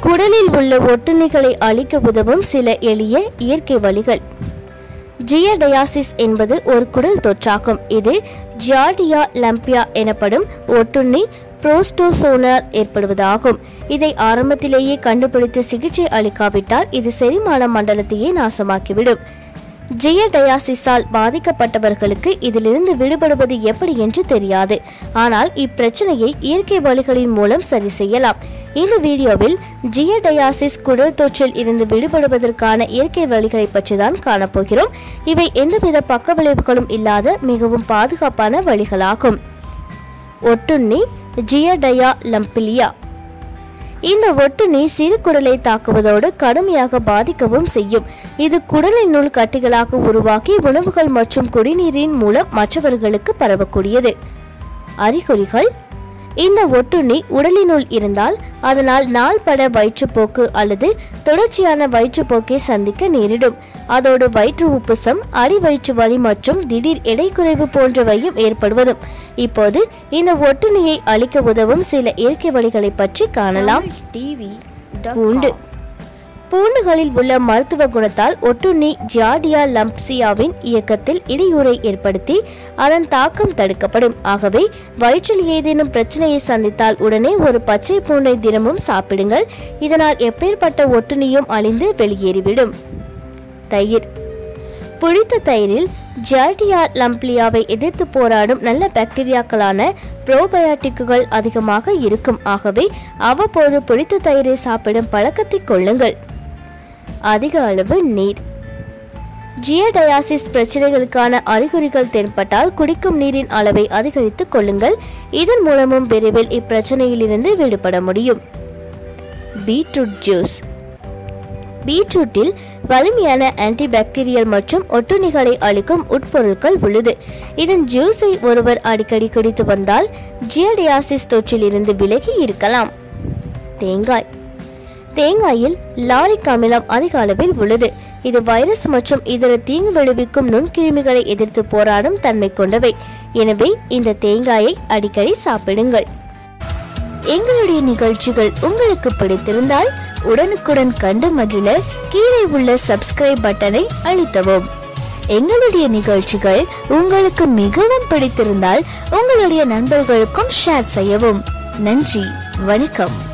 குடலில் உள்ள ஒட்டுண்ணிகளை அழிக்க உதவும் சில எளிய இயற்கை வழிகள். ஜியடயாசிஸ் என்பது ஒரு குடல் தொற்றாகும். இது ஜியாடியா லம்பியா எனப்படும் ஒட்டுண்ணி புரோஸ்டோசோனால் ஏற்படுவதாகும். இதை ஆரம்பத்திலேயே கண்டுபிடித்து சிகிச்சை அளிக்காவிட்டால் இது செரிமான மண்டலத்தையே நாசமாக்கிவிடும். ஜியடயாசிஸால் பாதிக்கப்பட்டவர்களுக்கு இதிலிருந்து விடுபடுவது எப்படி என்று தெரியாது. ஆனால் இப்பிரச்சனையை இயற்கை வழிகளின் மூலம் சரி செய்யலாம். இந்த வீடியோவில் ஜியடயாசிஸ் குடல் தொற்றில் இருந்து விடுபடுவதற்கான இயற்கை வழிகளை பற்றி தான் காணப்போகிறோம். இவை எந்தவித பக்க விளைவுகளும் இல்லாத மிகவும் பாதுகாப்பான வழிகளாகும். ஒட்டுண்ணி ஜியடயா லம்பிலியா. இந்த ஒட்டுண்ணி சிறு குடலை தாக்குவதோடு கடுமையாக பாதிக்கவும் செய்யும். இது குடலினுள் கட்டிகளாக உருவாக்கி உணவுகள் மற்றும் குடிநீரின் மூலம் மற்றவர்களுக்கு பரவக்கூடியது. அறிகுறிகள் இந்த ஒட்டுண்ணி உடலினுள் இருந்தால் அதனால் நாள்பட வயிற்றுப்போக்கு அல்லது தொடர்ச்சியான வயிற்றுப்போக்கை சந்திக்க நேரிடும். அதோடு வயிற்று உப்புசம் அடி வயிற்று வலி மற்றும் திடீர் எடை குறைவு போன்றவையும் ஏற்படுவதும். இப்போது இந்த ஒட்டுண்ணியை அழிக்க உதவும் சில இயற்கை வழிகளை பற்றி காணலாம். டிவி பூண்டு. பூண்டுகளில் உள்ள மருத்துவ குணத்தால் ஒட்டுண்ணி ஜியாடியா லம்ப்சியாவின் இயக்கத்தில் இடையூறை ஏற்படுத்தி அதன் தாக்கம் தடுக்கப்படும். ஆகவே வயிற்றில் ஏதேனும் பிரச்சனையை சந்தித்தால் உடனே ஒரு பச்சை பூண்டை தினமும் சாப்பிடுங்கள். இதனால் எப்பேற்பட்ட ஒட்டுண்ணியும் அழிந்து வெளியேறிவிடும். தயிர். புளித்த தயிரில் ஜார்டியா லம்ப்ளியாவை எதிர்த்து போராடும் நல்ல பாக்டீரியாக்களான புரோபயாட்டிக்குகள் அதிகமாக இருக்கும். ஆகவே அவ்வப்போது புளித்த தயிரை சாப்பிடும் பழக்கத்தை கொள்ளுங்கள். அதிக அளவு நீர். ஜியடயாசிஸ் பிரச்சனைகளுக்கான அறிகுறிகள் தென்பட்டால் குடிக்கும் நீரின் அளவை அதிகரித்துக் கொள்ளுங்கள். இதன் மூலமும் விரைவில் இப்பிரச்சனையிலிருந்து விடுபட முடியும். Beetroot juice. பீட்ரூட்டில் வலிமையான ஆன்டிபாக்டீரியல் மற்றும் ஒட்டுண்ணிகளை அளிக்கும் உட்பொருட்கள் உள்ளது. இதன் ஜூஸை ஒருவர் அடிக்கடி குடித்து வந்தால் ஜியடியாசிஸ் தொற்றிலிருந்து விலகி இருக்கலாம். தேங்காய். தேங்காயில் லாரிக் அமிலம் அதிக அளவில் உள்ளது. இது வைரஸ் மற்றும் இதர தீங்கு விளைவிக்கும் நுண்கிருமிகளை எதிர்த்து போராடும் தன்மை கொண்டவை. எனவே இந்த தேங்காயை அடிக்கடி சாப்பிடுங்கள். எங்களுடைய நிகழ்ச்சிகள் உங்களுக்கு பிடித்திருந்தால் உடனுக்குடன் கண்டு மகிழ கீழே உள்ள சப்ஸ்கிரைப் பட்டனை அழுத்தவும். எங்களுடைய நிகழ்ச்சிகள் உங்களுக்கு மிகவும் பிடித்திருந்தால் உங்களுடைய நண்பர்களுக்கும் ஷேர் செய்யவும். நன்றி வணக்கம்.